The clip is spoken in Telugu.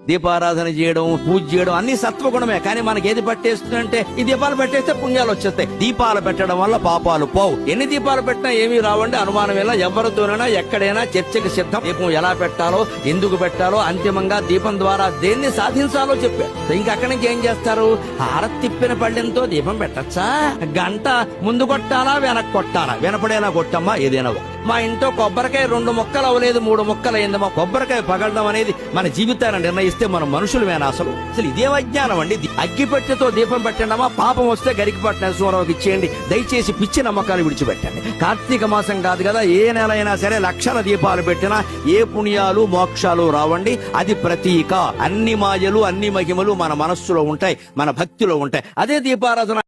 దీపారాధన చేయడం పూజ చేయడం అన్ని సత్వగుణమే. కానీ మనకి ఏది పట్టేస్తుందంటే ఈ దీపాలు పెట్టేస్తే పుణ్యాలు వచ్చేస్తాయి. దీపాలు పెట్టడం వల్ల పాపాలు పోవు. ఎన్ని దీపాలు పెట్టినా ఏమీ రావండి. అనుమానం ఎలా ఎవరితోనైనా ఎక్కడైనా చర్చకి సిద్ధం. దీపం ఎలా పెట్టాలో ఎందుకు పెట్టాలో అంతిమంగా దీపం ద్వారా దేన్ని సాధించాలో చెప్పారు ఇంకా అక్కడి నుంచి ఏం చేస్తారు? హారతి తిప్పిన పళ్ళెంతో దీపం పెట్టచ్చా? గంట ముందు కొట్టాలా వెనక్కి కొట్టాలా? వెనపడేలా కొట్టమ్మా ఏదైనా మా ఇంట్లో కొబ్బరికాయ రెండు మొక్కలు అవ్వలేదు మూడు మొక్కలు అయిందమ్మా. కొబ్బరికాయ పగలడం అనేది మన జీవితాన్ని ఇస్తే మనం మనుషులమేనా అసలు? అసలు ఇదేం అజ్ఞానం అండి అగ్గిపెట్టెతో దీపం పెట్టండమా పాపం వస్తే గరికి పట్టిన సూరవకి ఇచ్చేయండి. దయచేసి పిచ్చి నమ్మకాలు విడిచిపెట్టండి. కార్తీక మాసం కాదు కదా ఏ నెల అయినా సరే లక్షల దీపాలు పెట్టినా ఏ పుణ్యాలు మోక్షాలు రావండి. అది ప్రతీక. అన్ని మాయలు అన్ని మహిమలు మన మనస్సులో ఉంటాయి మన భక్తిలో ఉంటాయి. అదే దీపారాధన